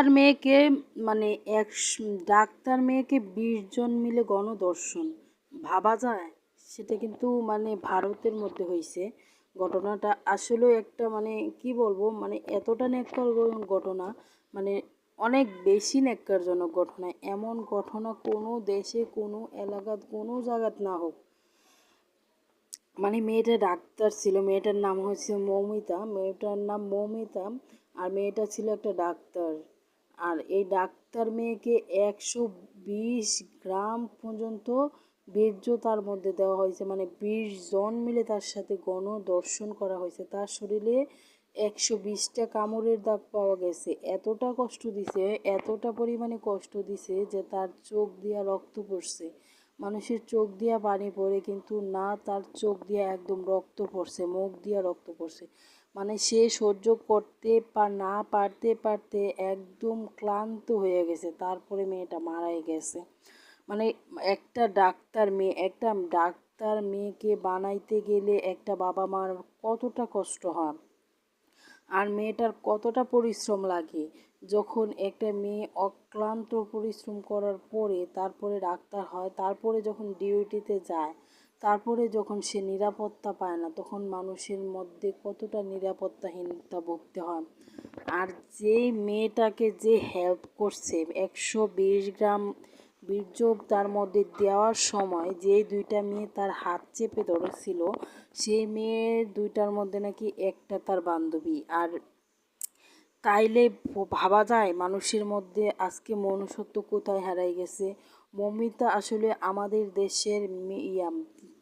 Doctor মেয়েকে মানে এক ডাক্তার মেয়েকে বিশ জন মিলে গণদর্শন ভাবা যায়? সেটা কিন্তু মানে ভারতের মধ্যে হয়েছে ঘটনাটা আসলে একটা মানে কি বলব মানে এতটা নেককার ঘটনা মানে অনেক বেশি ন্যাক্কারজনক ঘটনা। এমন ঘটনা কোনো দেশে, কোনো এলাকাত, কোনো জায়গাত না হোক। মানে মেয়েটা ডাক্তার ছিল, মেয়েটার নাম হচ্ছে মৌমিতা, মেয়েটার নাম মৌমিতা, আর মেয়েটা ছিল একটা ডাক্তার। আর এই ডাক্তার মেয়েকে একশো বিশ গ্রাম পর্যন্ত বীর্য তার মধ্যে দেওয়া হয়েছে। মানে বিশ জন মিলে তার সাথে গণ দর্শন করা হয়েছে। তার শরীরে একশো বিশটা কামড়ের দাগ পাওয়া গেছে। এতটা কষ্ট দিছে, এতটা পরিমাণে কষ্ট দিছে যে তার চোখ দিয়া রক্ত পড়ছে। মানুষের চোখ দিয়া পানি পড়ে, কিন্তু না, তার চোখ দিয়া একদম রক্ত পড়ছে, মুখ দিয়া রক্ত পড়ছে। মানে সে সহ্য করতে না পারতে পারতে একদম ক্লান্ত হয়ে গেছে, তারপরে মেয়েটা মারাই গেছে। মানে একটা ডাক্তার মেয়ে, একটা ডাক্তার মেয়েকে বানাইতে গেলে একটা বাবা মার কতটা কষ্ট হয়। আর মেয়েটার কতটা পরিশ্রম লাগে। যখন একটা মেয়ে অক্লান্ত পরিশ্রম করার পরে তারপরে ডাক্তার হয়, তারপরে যখন ডিউটিতে যায়, তারপরে যখন সে নিরাপত্তা পায় না, তখন মানুষের মধ্যে কতটা নিরাপত্তাহীনতা ভুগতে হয়। আর যেই মেয়েটাকে যে হেল্প করছে, একশো বিশ গ্রাম বীর্য তার মধ্যে দেওয়ার সময় যে দুইটা মেয়ে তার হাত চেপে ধরেছিল, সেই মেয়ে দুইটার মধ্যে নাকি একটা তার বান্ধবী। আর তাইলে ভাবা যায় মানুষের মধ্যে আজকে মনুষ্যত্ব কোথায় হারাই গেছে। মমিতা আসলে আমাদের দেশের ইয়া,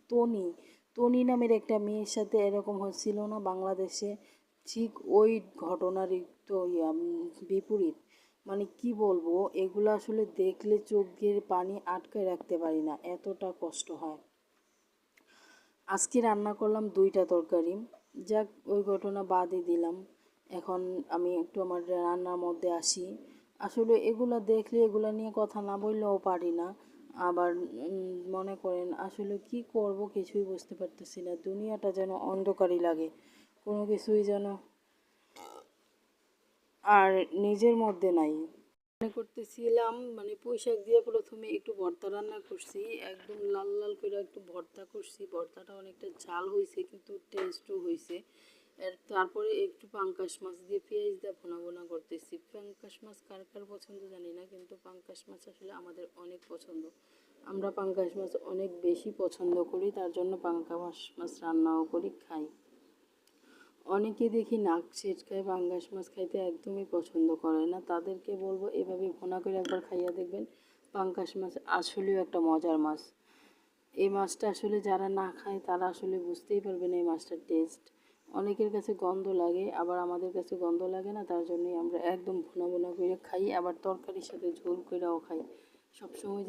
তনি। তনি নামের একটা মেয়ের সাথে এরকম হচ্ছিল না বাংলাদেশে। ঠিক ওই ঘটনারই তো, ইয়া বিপরীত। মানে কি বলব, এগুলো আসলে দেখলে চোখের পানি আটকে রাখতে পারি না, এতটা কষ্ট হয়। আজকে রান্না করলাম দুইটা তরকারি, যাক ওই ঘটনা বাদই দিলাম। এখন আমি একটু আমার রান্নার মধ্যে আসি। আসলে এগুলো দেখলে এগুলো নিয়ে কথা না বললেও পারি না। আবার মনে করেন, আসলে কি করব কিছুই বুঝতে পারতেছি না, দুনিয়াটা যেন অন্ধকারই লাগে। কোনো কিছুই যেন আর নিজের মধ্যে নাই। মনে করতেছিলাম মানে পুঁইশাক দিয়ে প্রথমে একটু ভর্তা রান্না করছি, একদম লাল লাল করে একটু ভর্তা করছি, ভর্তাটা অনেকটা ঝাল হয়েছে কিন্তু টেস্টও হয়েছে এর তারপরে একটু পাঙ্কাশ মাছ দিয়ে পেঁয়াজ দিয়ে ভোনা ভোনা করতেছি। পাঙ্কাশ মাছ কার কার পছন্দ জানি না, কিন্তু পাঙ্কাশ মাছ আসলে আমাদের অনেক পছন্দ। আমরা পাঙ্কাশ মাছ অনেক বেশি পছন্দ করি, তার জন্য পাঙ্কা মাছ মাছ রান্নাও করি, খাই। অনেকে দেখি নাক ছিটকায়, পাঙ্গাস মাছ খাইতে একদমই পছন্দ করে না। তাদেরকে বলব এভাবে ভোনা করে একবার খাইয়া দেখবেন, পাঙ্গাস মাছ আসলেও একটা মজার মাছ। এই মাছটা আসলে যারা না খায়, তারা আসলে বুঝতেই পারবে না এই মাছটার টেস্ট অনেকের কাছে গন্ধ লাগে, আবার আমাদের কাছে গন্ধ লাগে না, তার জন্যই আমরা একদম ভুনা ভুনা করে খাই, আবার তরকারির সাথে ঝোল করেও খাই। সবসময়